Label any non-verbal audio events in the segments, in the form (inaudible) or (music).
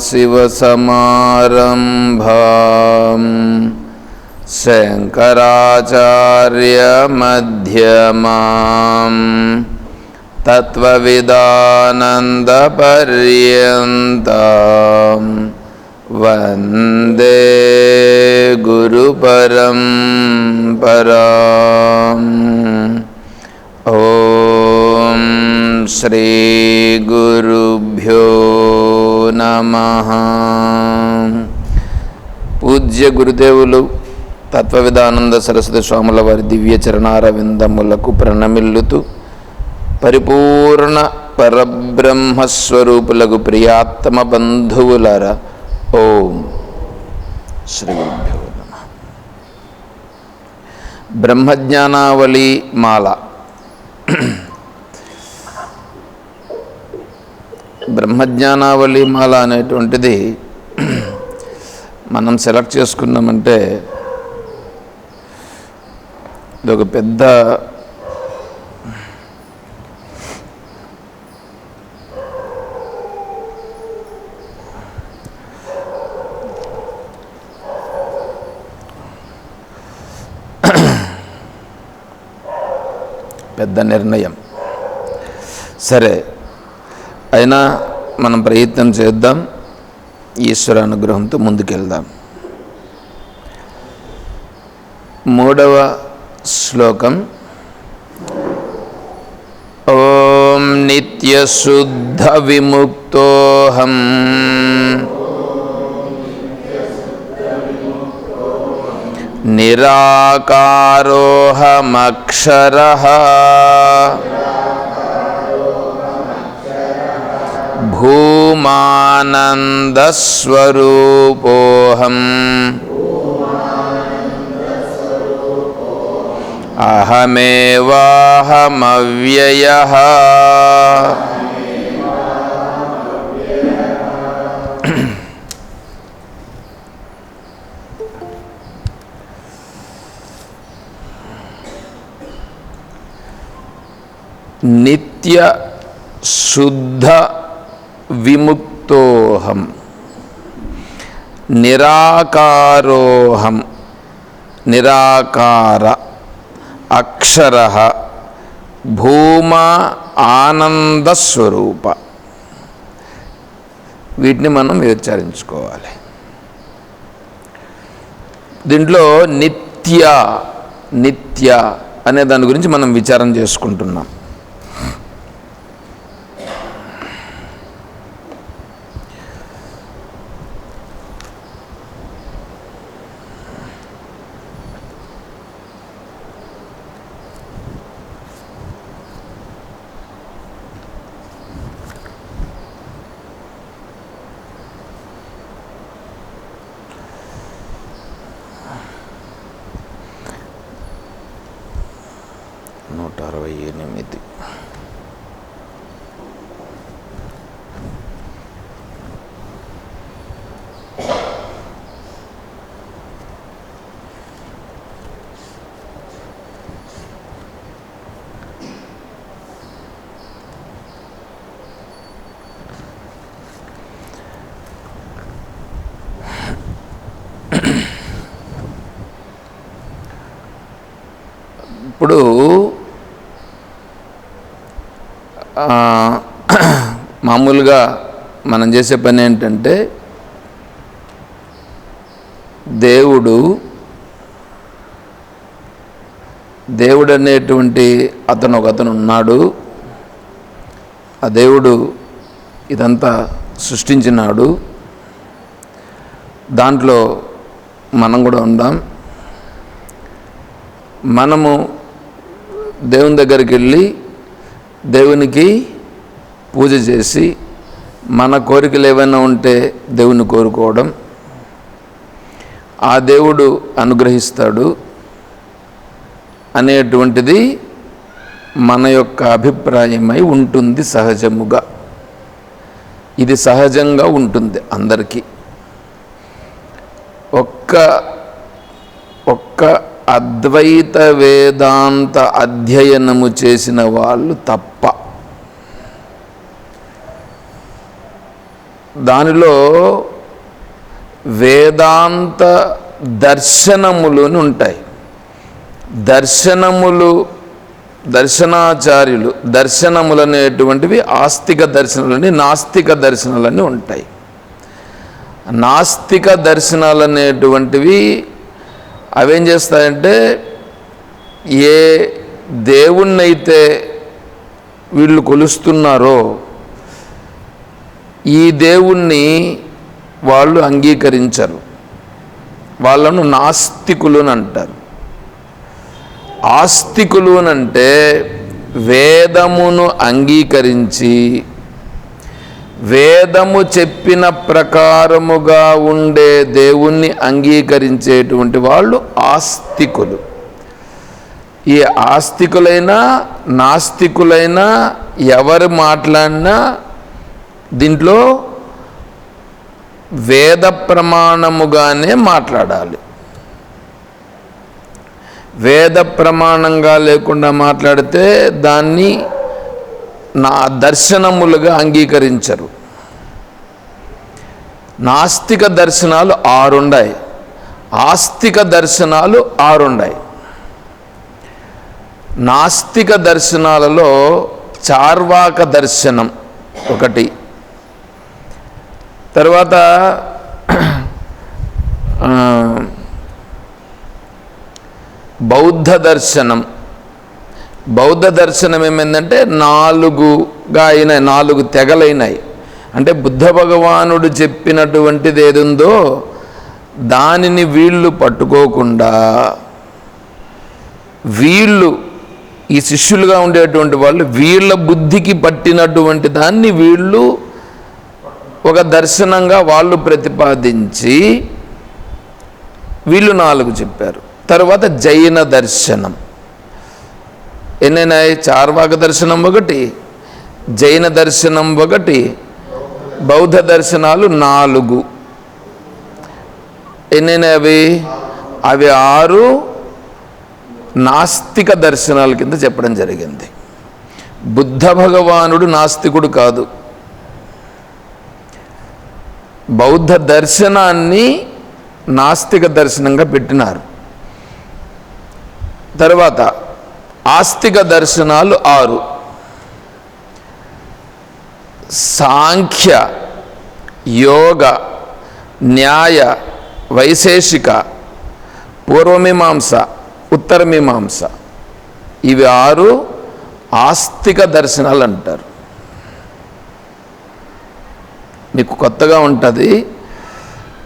शिवसमारम्भवा शङ्कराचार्यमध्यमाम्। तत्त्वविदानन्दपर्यन्ताम्। वन्दे गुरुपरं पराम् ॐ శ్రీ గురుభ్యో నమ పూజ్య గురుదేవులు తత్వవిధానంద సరస్వతి స్వాముల వారి దివ్య చరణారవిందములకు ప్రణమిల్లుతూ పరిపూర్ణ పరబ్రహ్మస్వరూపులకు ప్రియాత్మ బంధువులర ఓం శ్రీ గురుభ్యో నమ. బ్రహ్మజ్ఞానావళి మాల. బ్రహ్మజ్ఞానావళి మాల అనేటువంటిది మనం సెలెక్ట్ చేసుకున్నామంటే ఇది ఒక పెద్ద పెద్ద నిర్ణయం. సరే. అయినా మనం ప్రయత్నం చేద్దాం. ఈశ్వర అనుగ్రహంతో ముందుకెళ్దాం. మూడవ శ్లోకం. ఓం నిత్యశుద్ధ విముక్తోహం. నిరాకారోహమక్షర. भूमानन्दस्वरूपोऽहम्। अहमेवाहमव्ययः। नित्यशुद्ध విముక్తోహం నిరాకారోహం నిరాకార అక్షర భూమ ఆనందస్వరూప. వీటిని మనం విచారించుకోవాలి. దీంట్లో నిత్య నిత్య అనే దాని గురించి మనం విచారం చేసుకుంటున్నాం నూట అరవై ఎనిమిది ఇప్పుడు ఆ, మామూలుగా మనం చేసే పని ఏంటంటే దేవుడు దేవుడు అనేటువంటి అతను ఒక అతను ఉన్నాడు. ఆ దేవుడు ఇదంతా సృష్టించినాడు. దాంట్లో మనం కూడా ఉందాం. మనము దేవుని దగ్గరికి వెళ్ళి దేవునికి పూజ చేసి మన కోరికలు ఏమైనా ఉంటే దేవుని కోరుకోవడం. ఆ దేవుడు అనుగ్రహిస్తాడు అనేటువంటిది మన యొక్క అభిప్రాయమై ఉంటుంది సహజముగా. ఇది సహజంగా ఉంటుంది అందరికీ. ఒక్క ఒక్క అద్వైత వేదాంత అధ్యయనము చేసిన వాళ్ళు తప్ప. దానిలో వేదాంత దర్శనములు ఉంటాయి. దర్శనములు దర్శనాచార్యులు దర్శనములు అనేటువంటివి ఆస్తిక దర్శనాలని నాస్తిక దర్శనాలని ఉంటాయి. నాస్తిక దర్శనాలు అనేటువంటివి అవేం చేస్తాయంటే ఏ దేవుణ్ణైతే వీళ్ళు కొలుస్తున్నారో ఈ దేవుణ్ణి వాళ్ళు అంగీకరించరు. వాళ్ళను నాస్తికులు అని అంటారు. ఆస్తికులు అంటే వేదమును అంగీకరించి వేదము చెప్పిన ప్రకారముగా ఉండే దేవుణ్ణి అంగీకరించేటువంటి వాళ్ళు ఆస్తికులు. ఈ ఆస్తికులైనా నాస్తికులైనా ఎవరు మాట్లాడినా దీంట్లో వేద ప్రమాణముగానే మాట్లాడాలి. వేద ప్రమాణంగా లేకుండా మాట్లాడితే దాన్ని నా దర్శనములుగా అంగీకరించరు. నాస్తిక దర్శనాలు ఆరుండాయి. ఆస్తిక దర్శనాలు ఆరుండాయి. నాస్తిక దర్శనాలలో చార్వాక దర్శనం ఒకటి. తర్వాత బౌద్ధ దర్శనం బౌద్ధ దర్శనం ఏమైందంటే నాలుగుగా అయినాయి నాలుగు తెగలైనాయి. అంటే బుద్ధ భగవానుడు చెప్పినటువంటిది ఏదుందో దానిని వీళ్ళు పట్టుకోకుండా వీళ్ళు ఈ శిష్యులుగా ఉండేటువంటి వాళ్ళు వీళ్ళ బుద్ధికి పట్టినటువంటి దాన్ని వీళ్ళు ఒక దర్శనంగా వాళ్ళు ప్రతిపాదించి వీళ్ళు నాలుగు చెప్పారు. తర్వాత జైన దర్శనం. ఎన్నైనాయి చార్వాక దర్శనం ఒకటి జైన దర్శనం ఒకటి బౌద్ధ దర్శనాలు నాలుగు. ఎన్నైనాయి అవి? అవి ఆరు నాస్తిక దర్శనాల కింద చెప్పడం జరిగింది. బుద్ధ భగవానుడు నాస్తికుడు కాదు. బౌద్ధ దర్శనాన్ని నాస్తిక దర్శనంగా పెట్టినారు. తర్వాత ఆస్తిక దర్శనాలు ఆరు. సాంఖ్య యోగ న్యాయ వైశేషిక పూర్వమీమాంస ఉత్తరమీమాంస. ఇవి ఆరు ఆస్తిక దర్శనాలు అంటారు. మీకు కొత్తగా ఉంటుంది.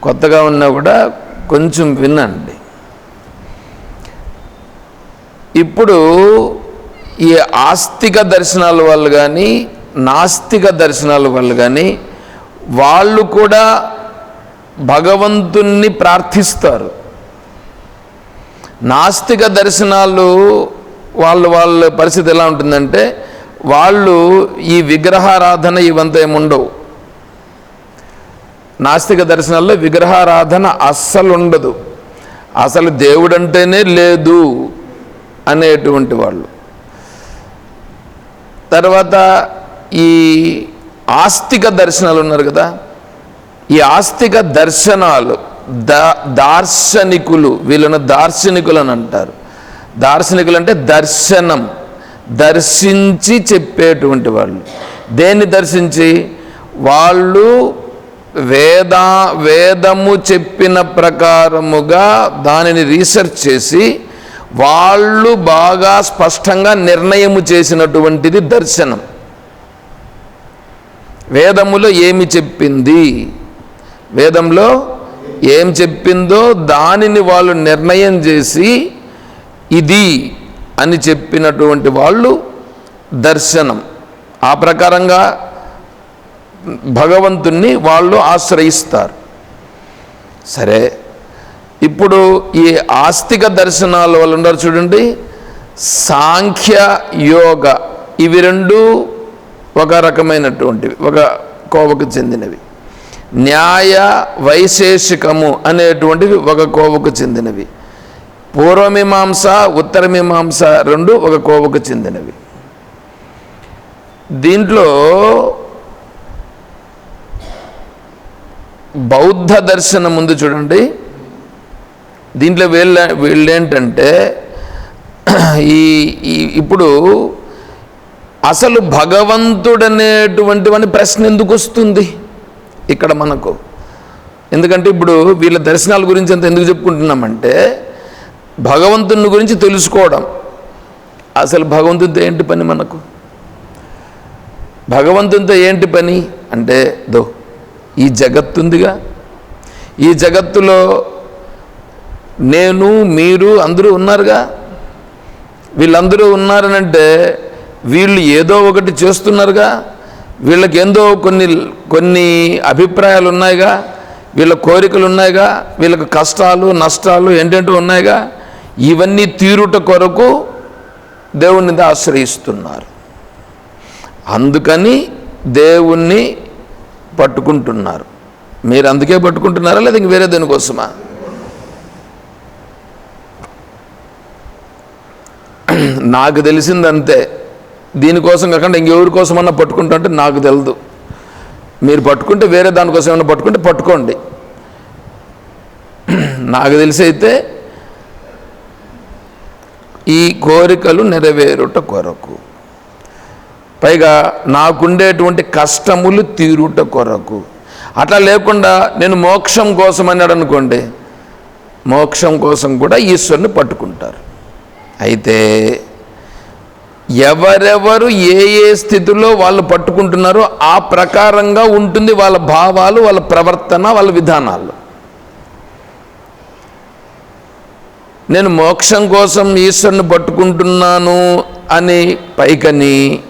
కొత్తగా ఉన్నా కూడా కొంచెం వినండి. ఇప్పుడు ఈ ఆస్తిక దర్శనాల వల్ల కానీ నాస్తిక దర్శనాల వల్ల కానీ వాళ్ళు కూడా భగవంతుణ్ణి ప్రార్థిస్తారు. నాస్తిక దర్శనాలు వాళ్ళు వాళ్ళ పరిస్థితి ఎలా ఉంటుందంటే వాళ్ళు ఈ విగ్రహారాధన ఇవంతా ఏముండవు. నాస్తిక దర్శనాల్లో విగ్రహారాధన అస్సలు ఉండదు. అసలు దేవుడంటేనే లేదు. అనేటువంటి వాళ్ళు. తర్వాత ఈ ఆస్తిక దర్శనాలు ఉన్నారు కదా ఈ ఆస్తిక దర్శనాలు దా దార్శనికులు వీళ్ళను దార్శనికులు అని అంటారు. దార్శనికులు అంటే దర్శనం దర్శించి చెప్పేటువంటి వాళ్ళు. దేన్ని దర్శించి? వాళ్ళు వేద వేదము చెప్పిన ప్రకారముగా దానిని రీసెర్చ్ చేసి వాళ్ళు బాగా స్పష్టంగా నిర్ణయము చేసినటువంటిది దర్శనం. వేదములో ఏమి చెప్పింది? వేదంలో ఏం చెప్పిందో దానిని వాళ్ళు నిర్ణయం చేసి ఇది అని చెప్పినటువంటి వాళ్ళు దర్శనం. ఆ ప్రకారంగా భగవంతుణ్ణి వాళ్ళు ఆశ్రయిస్తారు. సరే ఇప్పుడు ఈ ఆస్తిక దర్శనాల వాళ్ళు ఉన్నారు చూడండి సాంఖ్య యోగ ఇవి రెండు ఒక రకమైనటువంటివి ఒక కోవకు చెందినవి. న్యాయ వైశేషికము అనేటువంటివి ఒక కోవకు చెందినవి. పూర్వమీమాంస ఉత్తరమీమాంస రెండు ఒక కోవకు చెందినవి. దీంట్లో బౌద్ధ దర్శనం ముందు చూడండి దీంట్లో వీళ్ళ వీళ్ళేంటంటే ఈ ఈ ఇప్పుడు అసలు భగవంతుడనేటువంటి ప్రశ్న ఎందుకు వస్తుంది? ఇక్కడ మనకు. ఎందుకంటే ఇప్పుడు వీళ్ళ దర్శనాల గురించి అంత ఎందుకు చెప్పుకుంటున్నామంటే భగవంతుని గురించి తెలుసుకోవడం. అసలు భగవంతునితో ఏంటి పని మనకు? భగవంతునితో ఏంటి పని? అంటే దో ఈ జగత్తుందిగా. ఈ జగత్తులో నేను మీరు అందరూ ఉన్నారుగా? వీళ్ళందరూ ఉన్నారనంటే వీళ్ళు ఏదో ఒకటి చేస్తున్నారుగా? వీళ్ళకి ఏందో కొన్ని కొన్ని అభిప్రాయాలు ఉన్నాయిగా? వీళ్ళ కోరికలు ఉన్నాయిగా? వీళ్ళకి కష్టాలు నష్టాలు ఏంటంటూ ఉన్నాయిగా? ఇవన్నీ తీరుట కొరకు దేవుణ్ణి ఆశ్రయిస్తున్నారు. అందుకని దేవుణ్ణి పట్టుకుంటున్నారు. మీరు అందుకే పట్టుకుంటున్నారా లేదా ఇంక వేరే దేనికోసమా? (clears throat) నాకు తెలిసింది అంతే దీనికోసం కాకుండా ఇంకెవరి కోసమన్నా పట్టుకుంటా అంటే నాకు తెలియదు మీరు పట్టుకుంటే వేరే దానికోసం ఏమన్నా పట్టుకుంటే పట్టుకోండి. (clears throat) నాకు తెలిసి అయితే ఈ కోరికలు నెరవేరుట కొరకు. పైగా నాకుండేటువంటి కష్టములు తీరుట కొరకు. అట్లా లేకుండా నేను మోక్షం కోసం అన్నాడు అనుకోండి మోక్షం కోసం కూడా ఈశ్వరుని పట్టుకుంటారు. అయితే ఎవరెవరు ఏ ఏ స్థితిలో వాళ్ళు పట్టుకుంటున్నారో ఆ ప్రకారంగా ఉంటుంది వాళ్ళ భావాలు వాళ్ళ ప్రవర్తన వాళ్ళ విధానాలు. నేను మోక్షం కోసం ఈశ్వరుని పట్టుకుంటున్నాను అని పైకని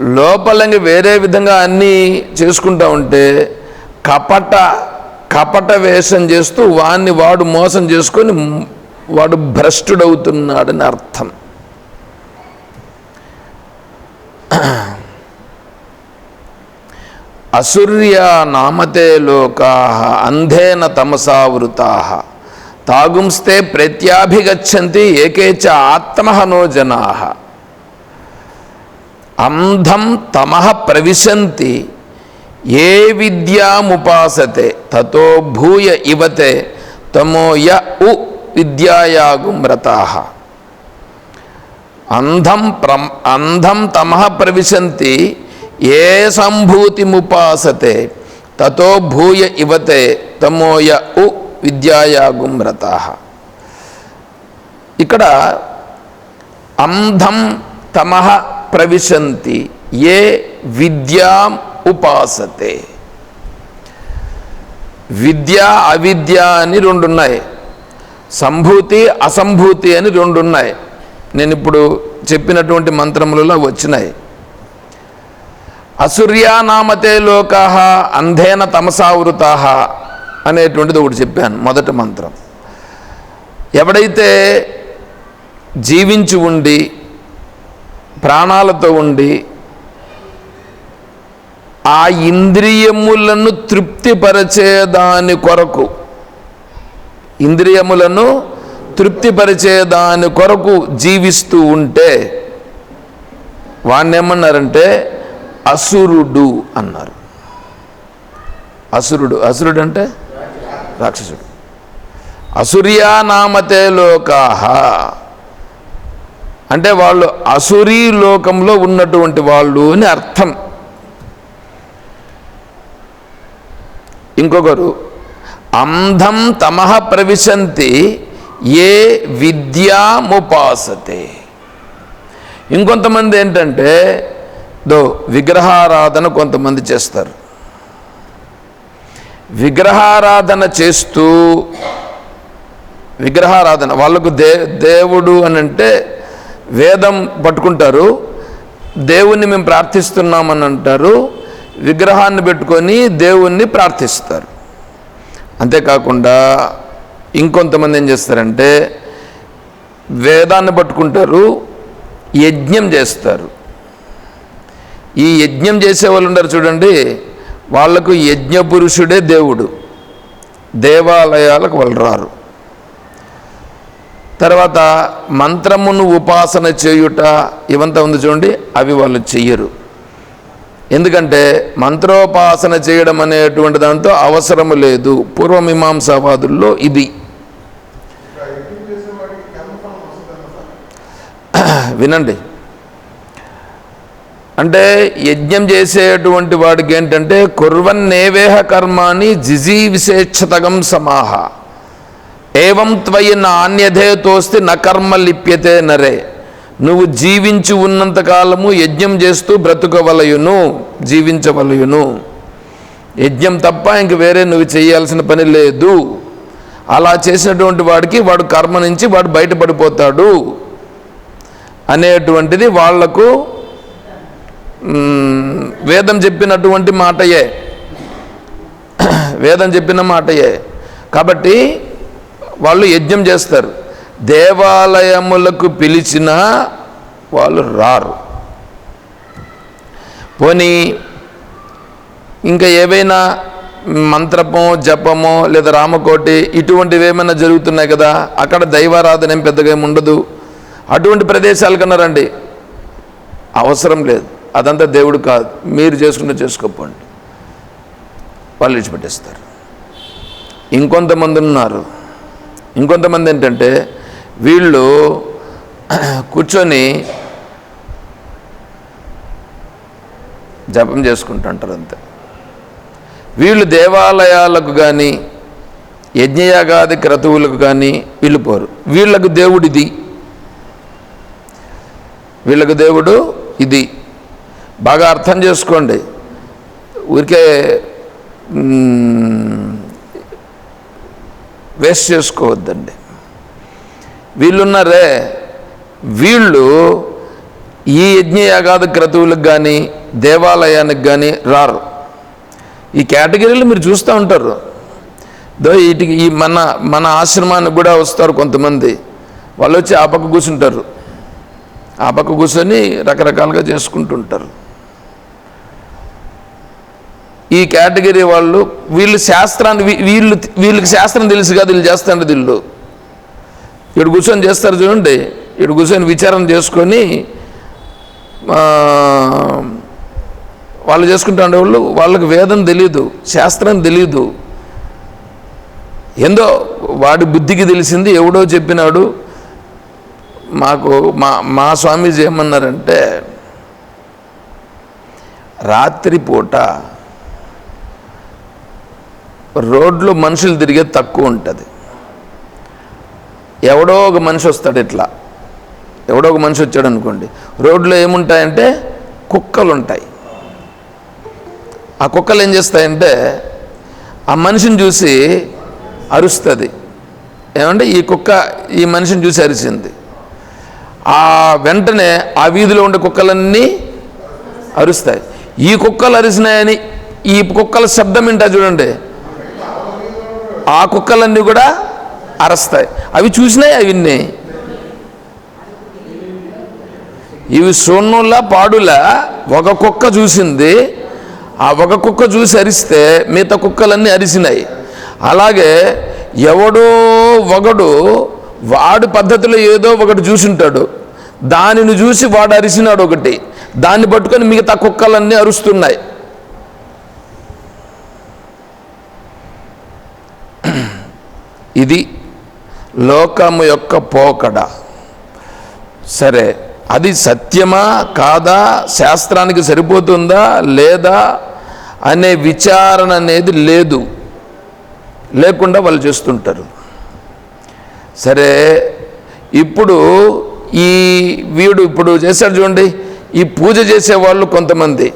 లోపలంగా వేరే విధంగా అన్నీ చేసుకుంటా ఉంటే కపట కపట వేషం చేస్తూ వాణ్ణి వాడు మోసం చేసుకొని వాడు భ్రష్టుడవుతున్నాడని అర్థం. అసూర్యా నామతే లోకా అంధేన తమసావృతా తాగుంస్తే ప్రత్యాభిగచ్చంతి ఏకేచ ఆత్మహనో జనా. అంధం తమః ప్రవిశంతి ఏ విద్యాముపాసతే తతో భూయ ఇవతే తమోయ ఉ ఉ విద్యాయాగుమ్రతా. అంధం ప్ర అంధం తమ ప్రవిశంతి ఏ సంభూతిముపాసతే తతో భూయ ఇవతే తమోయ ఉ విద్యాయాగుమ్రత. ఇక్కడ అంధం తమ ప్రవిశంతి ఏ విద్యాం ఉపాసతే. విద్య అవిద్య అని రెండు ఉన్నాయి సంభూతి అసంభూతి అని రెండు ఉన్నాయి నేను ఇప్పుడు చెప్పినటువంటి మంత్రములలో వచ్చినాయి. అసూర్యానామతే లోకా అంధేన తమసావృతా అనేటువంటిది ఒకటి చెప్పాను మొదటి మంత్రం. ఎవడైతే జీవించి ఉండి ప్రాణాలతో ఉండి ఆ ఇంద్రియములను తృప్తిపరచేదాని కొరకు ఇంద్రియములను తృప్తిపరిచేదాని కొరకు జీవిస్తూ ఉంటే వాణ్ణి ఏమన్నారంటే అసురుడు అన్నారు. అసురుడు అసురుడు అంటే రాక్షసుడు. అసుర్యా నామతే లోకాహ. అంటే వాళ్ళు అసురీ లోకంలో ఉన్నటువంటి వాళ్ళు అని అర్థం. ఇంకొకరు అంధం తమః ప్రవిశంతి ఏ విద్యాముపాసతే ఇంకొంతమంది ఏంటంటే దో విగ్రహారాధన కొంతమంది చేస్తారు. విగ్రహారాధన చేస్తూ విగ్రహారాధన వాళ్ళకు దే దేవుడు అని అంటే వేదం పట్టుకుంటారు దేవుణ్ణి మేము ప్రార్థిస్తున్నామని అంటారు విగ్రహాన్ని పెట్టుకొని దేవుణ్ణి ప్రార్థిస్తారు. అంతేకాకుండా ఇంకొంతమంది ఏం చేస్తారంటే వేదాన్ని పట్టుకుంటారు యజ్ఞం చేస్తారు. ఈ యజ్ఞం చేసే వాళ్ళు ఉండరు చూడండి వాళ్ళకు యజ్ఞ పురుషుడే దేవుడు. దేవాలయాలకు వాళ్ళు రారు. తర్వాత మంత్రమును ఉపాసన చేయుట ఇవంతా ఉంది చూడండి అవి వాళ్ళు చెయ్యరు. ఎందుకంటే మంత్రోపాసన చేయడం అనేటువంటి దాంతో అవసరము లేదు. పూర్వమీమాంసావాదుల్లో ఇది. (clears throat) వినండి. అంటే యజ్ఞం చేసేటువంటి వాడికి ఏంటంటే కుర్వన్నేవేహ కర్మాని జిజీ విశేషతగం సమాహ. ఏవం త్వయి నాణ్యధే తోస్తి న కర్మ లిప్యతే నరే. నువ్వు జీవించి ఉన్నంత కాలము యజ్ఞం చేస్తూ బ్రతుకవలయును జీవించవలయును. యజ్ఞం తప్ప ఇంక వేరే నువ్వు చేయాల్సిన పని లేదు. అలా చేసినటువంటి వాడికి వాడు కర్మ నుంచి వాడు బయటపడిపోతాడు. అనేటువంటిది వాళ్ళకు వేదం చెప్పినటువంటి మాటయే. వేదం చెప్పిన మాటయే. కాబట్టి వాళ్ళు యజ్ఞం చేస్తారు. దేవాలయములకు పిలిచిన వాళ్ళు రారు. పోనీ ఇంకా ఏవైనా మంత్రమో జపమో లేదా రామకోటి ఇటువంటివి ఏమైనా జరుగుతున్నాయి కదా అక్కడ దైవారాధన ఏం పెద్దగా ఏమి ఉండదు. అటువంటి ప్రదేశాలు కన్నారండి అవసరం లేదు. అదంతా దేవుడు కాదు. మీరు చేసుకుంటే చేసుకోపోండి. వాళ్ళు విడిచిపెట్టేస్తారు. ఇంకొంతమంది ఉన్నారు. ఇంకొంతమంది ఏంటంటే వీళ్ళు కూర్చొని జపం చేసుకుంటుంటారు అంతే. వీళ్ళు దేవాలయాలకు కానీ యజ్ఞయాగాది క్రతువులకు కానీ వీళ్ళు పోరు వీళ్ళకు దేవుడిది. వీళ్ళకు దేవుడు ఇది. బాగా అర్థం చేసుకోండి. ఊరికే వేస్ట్ చేసుకోవద్దండి. వీళ్ళున్నారే? వీళ్ళు ఈ యజ్ఞయాగాది క్రతువులకు కానీ దేవాలయానికి కానీ రారు. ఈ కేటగిరీలు మీరు చూస్తూ ఉంటారు. దో వీటికి ఈ మన మన ఆశ్రమానికి కూడా వస్తారు కొంతమంది. వాళ్ళు వచ్చి ఆ పక్క కూర్చుంటారు ఆ పక్క కూర్చొని రకరకాలుగా చేసుకుంటుంటారు. ఈ కేటగిరీ వాళ్ళు వీళ్ళు శాస్త్రాన్ని వీళ్ళు వీళ్ళకి శాస్త్రం తెలుసు కదా వీళ్ళు చేస్తాండి వీళ్ళు ఇటు కూర్చొని చేస్తారు చూడండి. ఇటు కూర్చొని విచారణ చేసుకొని వాళ్ళు చేసుకుంటా వాళ్ళు వాళ్ళకి వేదం తెలియదు శాస్త్రం తెలియదు ఏందో వాడి బుద్ధికి తెలిసింది ఎవడో చెప్పినాడు. మాకు మా మా స్వామీజీ ఏమన్నారంటే రాత్రిపూట రోడ్లో మనుషులు తిరిగేది తక్కువ ఉంటుంది. ఎవడో ఒక మనిషి వస్తాడు ఇట్లా. ఎవడో ఒక మనిషి వచ్చాడు అనుకోండి. రోడ్లో ఏముంటాయంటే కుక్కలు ఉంటాయి ఆ కుక్కలు ఏం చేస్తాయంటే ఆ మనిషిని చూసి అరుస్తుంది. ఏమంటే ఈ కుక్క ఈ మనిషిని చూసి అరిచింది. ఆ వెంటనే ఆ వీధిలో ఉండే కుక్కలన్నీ అరుస్తాయి. ఈ కుక్కలు అరిసినాయని ఈ కుక్కల శబ్దం వింటా చూడండి. ఆ కుక్కలన్నీ కూడా అరస్తాయి. అవి చూసినాయి అవి విన్నాయి. ఇవి సొన్నుల పాడులా. ఒక కుక్క చూసింది. ఆ ఒక కుక్క చూసి అరిస్తే మిగతా కుక్కలన్నీ అరిసినాయి. అలాగే ఎవడో ఒకడు వాడి పద్ధతిలో ఏదో ఒకటి చూసింటాడు. దానిని చూసి వాడు అరిసినాడు ఒకటి. దాన్ని పట్టుకొని మిగతా కుక్కలన్నీ అరుస్తున్నాయి. (clears throat) ఇది లోకము యొక్క పోకడ. సరే అది సత్యమా కాదా? శాస్త్రానికి సరిపోతుందా? లేదా? అనే విచారణ అనేది లేదు. లేకుండా వాళ్ళు చేస్తుంటారు. సరే ఇప్పుడు ఈ వీడు ఇప్పుడు చేశాడు చూడండి ఈ పూజ చేసేవాళ్ళు కొంతమంది.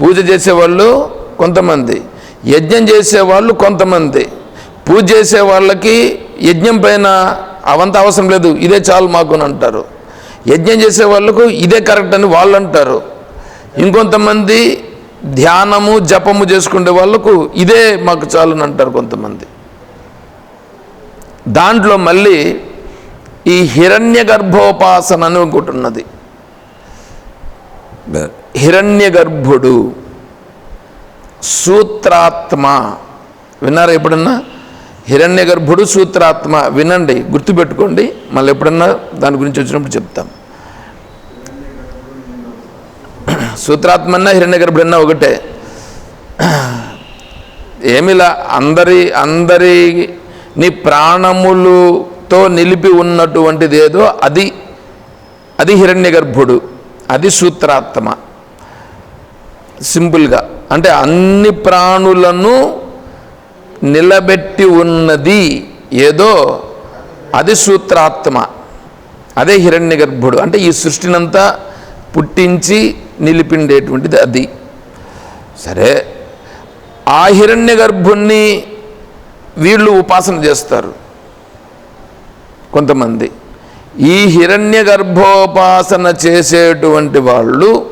పూజ చేసేవాళ్ళు కొంతమంది. యజ్ఞం చేసేవాళ్ళు కొంతమంది. పూజ చేసే వాళ్ళకి యజ్ఞం పైన అవంత అవసరం లేదు ఇదే చాలు మాకు అని అంటారు. యజ్ఞం చేసే వాళ్ళకు ఇదే కరెక్ట్ అని వాళ్ళు అంటారు. ఇంకొంతమంది ధ్యానము జపము చేసుకునే వాళ్ళకు ఇదే మాకు చాలు అని అంటారు కొంతమంది. దాంట్లో మళ్ళీ ఈ హిరణ్య గర్భోపాసన అని ఒకటి ఉన్నది. హిరణ్య గర్భుడు సూత్రాత్మ. విన్నారా ఎప్పుడన్నా? హిరణ్య గర్భుడు సూత్రాత్మ వినండి గుర్తుపెట్టుకోండి. మళ్ళీ ఎప్పుడన్నా దాని గురించి వచ్చినప్పుడు చెప్తాం. సూత్రాత్మ అన్నా హిరణ్య గర్భుడన్నా ఒకటే. ఏమిలా? అందరి అందరి నీ ప్రాణములుతో నిలిపి ఉన్నటువంటిది ఏదో అది. అది హిరణ్య గర్భుడు అది సూత్రాత్మ. సింపుల్గా. అంటే అన్ని ప్రాణులను నిలబెట్టి ఉన్నది ఏదో అది సూత్రాత్మ. అదే హిరణ్య గర్భుడు. అంటే ఈ సృష్టినంతా పుట్టించి నిలిపిండేటువంటిది అది. సరే ఆ హిరణ్య గర్భుణ్ణి వీళ్ళు ఉపాసన చేస్తారు కొంతమంది. ఈ హిరణ్య గర్భోపాసన చేసేటువంటి వాళ్ళు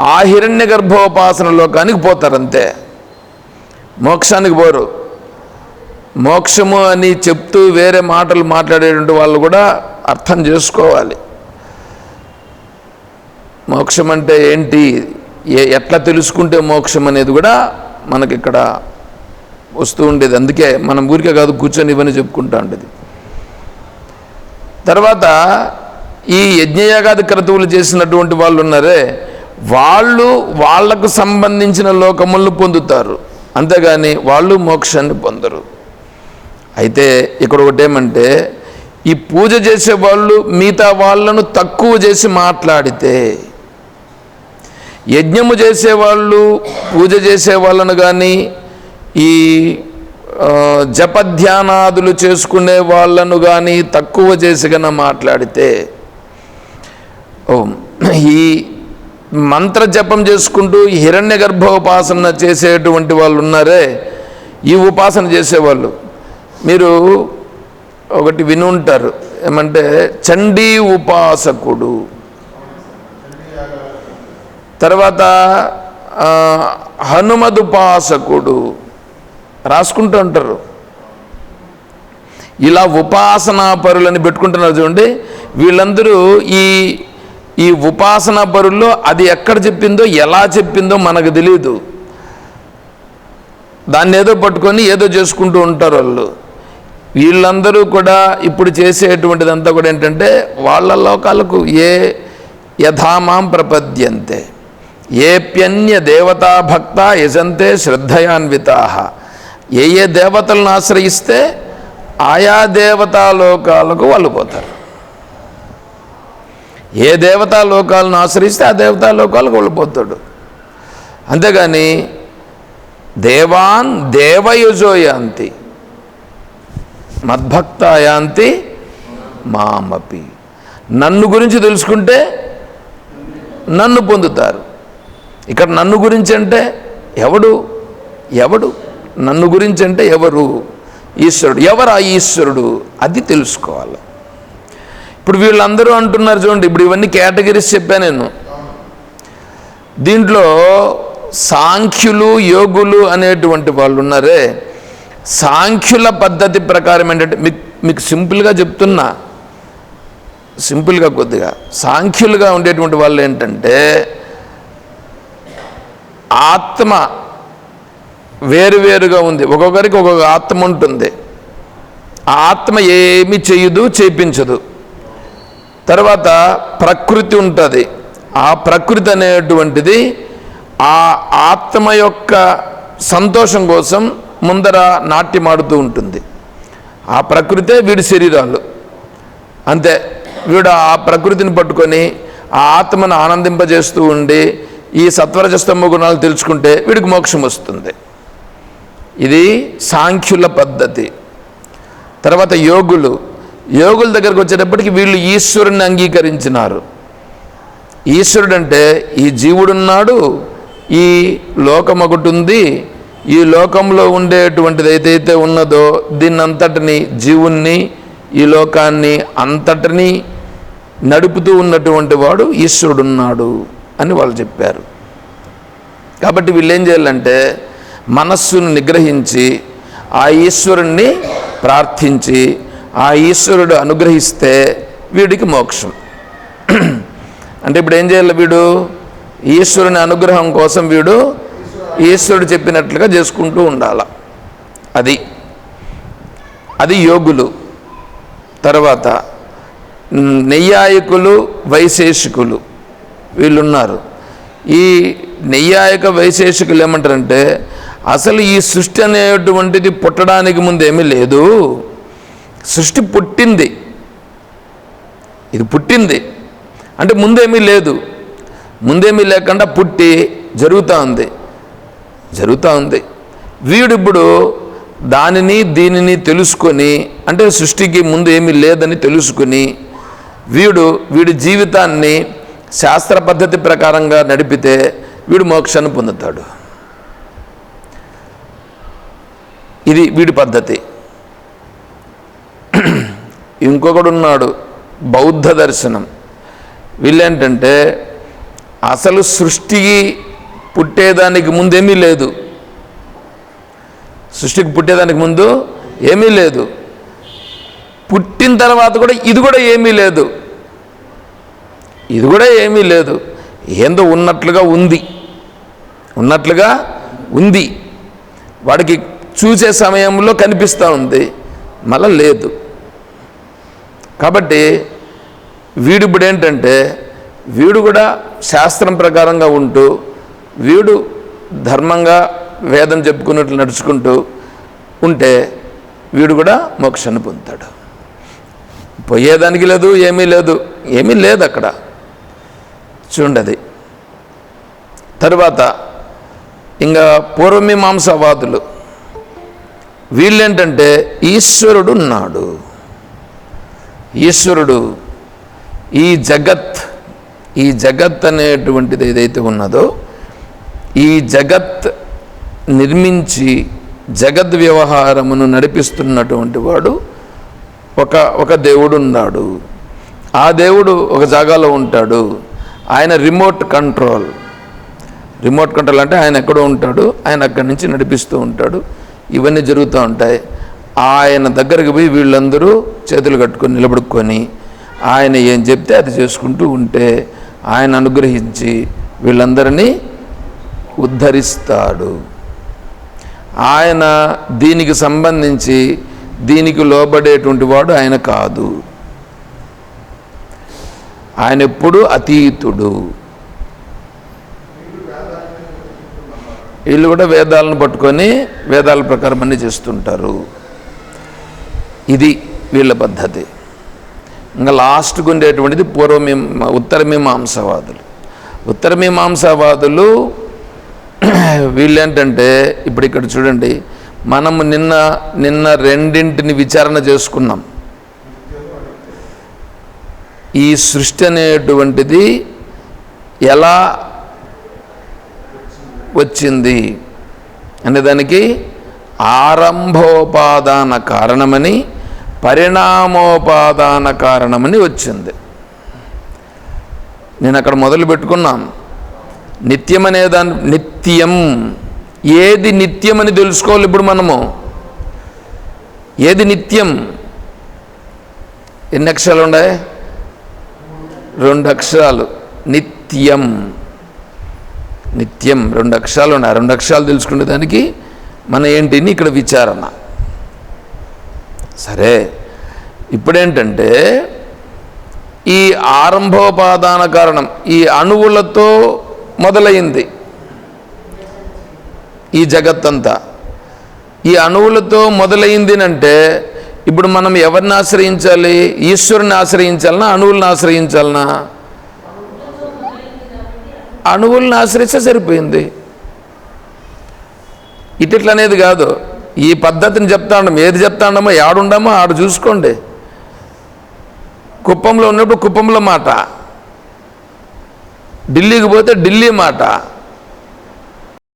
ఆ హిరణ్య గర్భోపాసన లోకానికి పోతారు అంతే మోక్షానికి పోరు. మోక్షము అని చెప్తూ వేరే మాటలు మాట్లాడేటువంటి వాళ్ళు కూడా అర్థం చేసుకోవాలి. మోక్షం అంటే ఏంటి? ఏ ఎట్లా తెలుసుకుంటే మోక్షం అనేది కూడా మనకి ఇక్కడ వస్తూ ఉండేది. అందుకే మనం ఊరికే కాదు కూర్చొని ఇవన్నీ చెప్పుకుంటా ఉండేది. తర్వాత ఈ యజ్ఞయాగాది క్రతువులు చేసినటువంటి వాళ్ళు ఉన్నారే వాళ్ళు వాళ్ళకు సంబంధించిన లోకములను పొందుతారు. అంతేగాని వాళ్ళు మోక్షాన్ని పొందరు. అయితే ఇక్కడ ఒకటేమంటే ఈ పూజ చేసే వాళ్ళు మిగతా వాళ్ళను తక్కువ చేసి మాట్లాడితే యజ్ఞము చేసేవాళ్ళు పూజ చేసే వాళ్ళను కానీ ఈ జపధ్యానాదులు చేసుకునే వాళ్ళను కానీ తక్కువ చేసి కన్నా మాట్లాడితే ఈ మంత్ర జపం చేసుకుంటూ హిరణ్య గర్భోపాసన చేసేటువంటి వాళ్ళు ఉన్నారే ఈ ఉపాసన చేసేవాళ్ళు. మీరు ఒకటి విని ఉంటారు. ఏమంటే చండీ ఉపాసకుడు. తర్వాత హనుమదుపాసకుడు రాసుకుంటూ ఉంటారు. ఇలా ఉపాసనా పరులని పెట్టుకుంటున్నారు చూడండి. వీళ్ళందరూ ఈ ఈ ఉపాసనా పరుల్లో అది ఎక్కడ చెప్పిందో ఎలా చెప్పిందో మనకు తెలియదు దాన్ని ఏదో పట్టుకొని ఏదో చేసుకుంటూ ఉంటారు వాళ్ళు. వీళ్ళందరూ కూడా ఇప్పుడు చేసేటువంటిదంతా కూడా ఏంటంటే వాళ్ళ లోకాలకు ఏ యథామాం ప్రపద్యంతే. ఏప్యన్య దేవతా భక్త యజంతే శ్రద్ధయాన్వితా. ఏ ఏ దేవతలను ఆశ్రయిస్తే ఆయా దేవతాలోకాలకు వాళ్ళు పోతారు. ఏ దేవతాలోకాలను ఆశ్రయిస్తే ఆ దేవతాలోకాలకు వాళ్ళు పోతాడు. అంతేగాని దేవాన్ దేవయుజోయాంతి. మద్భక్తాయాంతి మామపి. నన్ను గురించి తెలుసుకుంటే నన్ను పొందుతారు. ఇక్కడ నన్ను గురించి అంటే ఎవడు? ఎవడు? నన్ను గురించి అంటే ఎవరు? ఈశ్వరుడు. ఎవరు ఆ ఈశ్వరుడు? అది తెలుసుకోవాలి. ఇప్పుడు వీళ్ళందరూ అంటున్నారు చూడండి ఇప్పుడు ఇవన్నీ కేటగిరీస్ చెప్పాను నేను. దీంట్లో సాంఖ్యులు యోగులు అనేటువంటి వాళ్ళు ఉన్నారే. సాంఖ్యుల పద్ధతి ప్రకారం ఏంటంటే మీకు మీకు సింపుల్గా చెప్తున్నా. సింపుల్గా కొద్దిగా. సాంఖ్యులుగా ఉండేటువంటి వాళ్ళు ఏంటంటే ఆత్మ వేరువేరుగా ఉంది. ఒక్కొక్కరికి ఒక్కొక్క ఆత్మ ఉంటుంది. ఆ ఆత్మ ఏమి చేయదు చేయించదు తర్వాత ప్రకృతి ఉంటుంది. ఆ ప్రకృతి అనేటువంటిది ఆ ఆత్మ యొక్క సంతోషం కోసం ముందర నాట్యమాడుతూ ఉంటుంది. ఆ ప్రకృతే వీడి శరీరాలు. అంతే. వీడు ఆ ప్రకృతిని పట్టుకొని ఆ ఆత్మను ఆనందింపజేస్తూ ఉండి ఈ సత్వరజస్తంభ గుణాలు తెలుసుకుంటే వీడికి మోక్షం వస్తుంది. ఇది సాంఖ్యుల పద్ధతి. తర్వాత యోగులు. యోగుల దగ్గరకు వచ్చేటప్పటికి వీళ్ళు ఈశ్వరుని అంగీకరించినారు. ఈశ్వరుడు అంటే ఈ జీవుడున్నాడు ఈ లోకం ఒకటి ఉంది ఈ లోకంలో ఉండేటువంటిది ఏదైతే ఉన్నదో దీన్నంతటిని జీవుణ్ణి ఈ లోకాన్ని అంతటిని నడుపుతూ ఉన్నటువంటి వాడు ఈశ్వరుడున్నాడు అని వాళ్ళు చెప్పారు. కాబట్టి వీళ్ళు ఏం చేయాలంటే మనస్సును నిగ్రహించి ఆ ఈశ్వరుణ్ణి ప్రార్థించి ఆ ఈశ్వరుడు అనుగ్రహిస్తే వీడికి మోక్షం. అంటే ఇప్పుడు ఏం చేయాలి వీడు? ఈశ్వరుని అనుగ్రహం కోసం వీడు ఈశ్వరుడు చెప్పినట్లుగా చేసుకుంటూ ఉండాల. అది. అది యోగులు. తర్వాత నెయ్యాయకులు వైశేషికులు వీళ్ళున్నారు. ఈ నెయ్యాయక వైశేషికులు ఏమంటారంటే అసలు ఈ సృష్టి అనేటువంటిది పుట్టడానికి ముందు ఏమీ లేదు. సృష్టి పుట్టింది. ఇది పుట్టింది. అంటే ముందేమీ లేదు. ముందేమీ లేకుండా పుట్టి జరుగుతూ ఉంది. జరుగుతూ ఉంది. వీడిప్పుడు దానిని దీనిని తెలుసుకొని అంటే సృష్టికి ముందు ఏమీ లేదని తెలుసుకుని వీడు వీడి జీవితాన్ని శాస్త్ర పద్ధతి ప్రకారంగా నడిపితే వీడు మోక్షాన్ని పొందుతాడు. ఇది వీడి పద్ధతి. ఇంకొకడు ఉన్నాడు బౌద్ధ దర్శనం. వీళ్ళేంటంటే అసలు సృష్టికి పుట్టేదానికి ముందేమీ లేదు. సృష్టికి పుట్టేదానికి ముందు ఏమీ లేదు. పుట్టిన తర్వాత కూడా ఇది కూడా ఏమీ లేదు. ఇది కూడా ఏమీ లేదు. ఏందో ఉన్నట్లుగా ఉంది. ఉన్నట్లుగా ఉంది. వాడికి చూసే సమయంలో కనిపిస్తూ ఉంది. మళ్ళా లేదు. కాబట్టి వీడు ఇప్పుడు ఏంటంటే వీడు కూడా శాస్త్రం ప్రకారంగా ఉంటూ వీడు ధర్మంగా వేదం చెప్పుకున్నట్లు నడుచుకుంటూ ఉంటే వీడు కూడా మోక్షాన్ని పొందుతాడు. పోయేదానికి లేదు ఏమీ లేదు ఏమీ లేదు అక్కడ. చూడండి అది. తరువాత ఇంకా పూర్వమీమాంసవాదులు వీళ్ళేంటంటే ఈశ్వరుడు ఉన్నాడు. ఈశ్వరుడు ఈ జగత్ ఈ జగత్ అనేటువంటిది ఏదైతే ఉన్నదో ఈ జగత్ నిర్మించి జగద్ వ్యవహారమును నడిపిస్తున్నటువంటి వాడు ఒక ఒక దేవుడు ఉన్నాడు ఆ దేవుడు ఒక జాగాలో ఉంటాడు. ఆయన రిమోట్ కంట్రోల్. రిమోట్ కంట్రోల్ అంటే ఆయన ఎక్కడో ఉంటాడు ఆయన అక్కడి నుంచి నడిపిస్తూ ఉంటాడు. ఇవన్నీ జరుగుతూ ఉంటాయి. ఆయన దగ్గరికి పోయి వీళ్ళందరూ చేతులు కట్టుకొని నిలబడుకొని ఆయన ఏం చెప్తే అది చేసుకుంటూ ఉంటే ఆయన అనుగ్రహించి వీళ్ళందరినీ ఉద్ధరిస్తాడు. ఆయన దీనికి సంబంధించి దీనికి లోబడేటువంటి వాడు ఆయన కాదు. ఆయన ఎప్పుడు అతీతుడు. వీళ్ళు కూడా వేదాలను పట్టుకొని వేదాల ప్రకారం అన్నీ చేస్తుంటారు. ఇది వీళ్ళ పద్ధతి. ఇంకా లాస్ట్కు ఉండేటువంటిది పూర్వమీ ఉత్తర మీమాంసవాదులు ఉత్తర (clears throat) వీళ్ళేంటంటే ఇప్పుడు ఇక్కడ చూడండి మనము నిన్న నిన్న రెండింటిని విచారణ చేసుకున్నాం. ఈ సృష్టి అనేటువంటిది ఎలా వచ్చింది? అనే దానికి ఆరంభోపాదాన కారణమని పరిణామోపాదాన కారణమని వచ్చింది. నేను అక్కడ మొదలు పెట్టుకున్నాను. నిత్యం అనే దాని నిత్యం. ఏది నిత్యం అని తెలుసుకోవాలి ఇప్పుడు మనము? ఏది నిత్యం? ఎన్ని అక్షరాలు ఉన్నాయి రెండు అక్షరాలు నిత్యం. నిత్యం రెండు అక్షరాలు ఉన్నాయి. రెండు అక్షరాలు తెలుసుకునే దానికి మన ఏంటిని ఇక్కడ విచారణ. సరే. ఇప్పుడేంటంటే ఈ ఆరంభోపాదాన కారణం ఈ అణువులతో మొదలైంది. ఈ జగత్తంతా. ఈ అణువులతో మొదలైందినంటే ఇప్పుడు మనం ఎవరిని ఆశ్రయించాలి? ఈశ్వరుని ఆశ్రయించాలనా? అణువులను ఆశ్రయించాలనా? అణువులను ఆశ్రయిస్తే సరిపోయింది. ఇటిట్లనేది కాదు. ఈ పద్ధతిని చెప్తా ఏది చెప్తా ఉన్నామో ఆడు చూసుకోండి. కుప్పంలో ఉన్నప్పుడు కుప్పంలో మాట. ఢిల్లీకి పోతే ఢిల్లీ మాట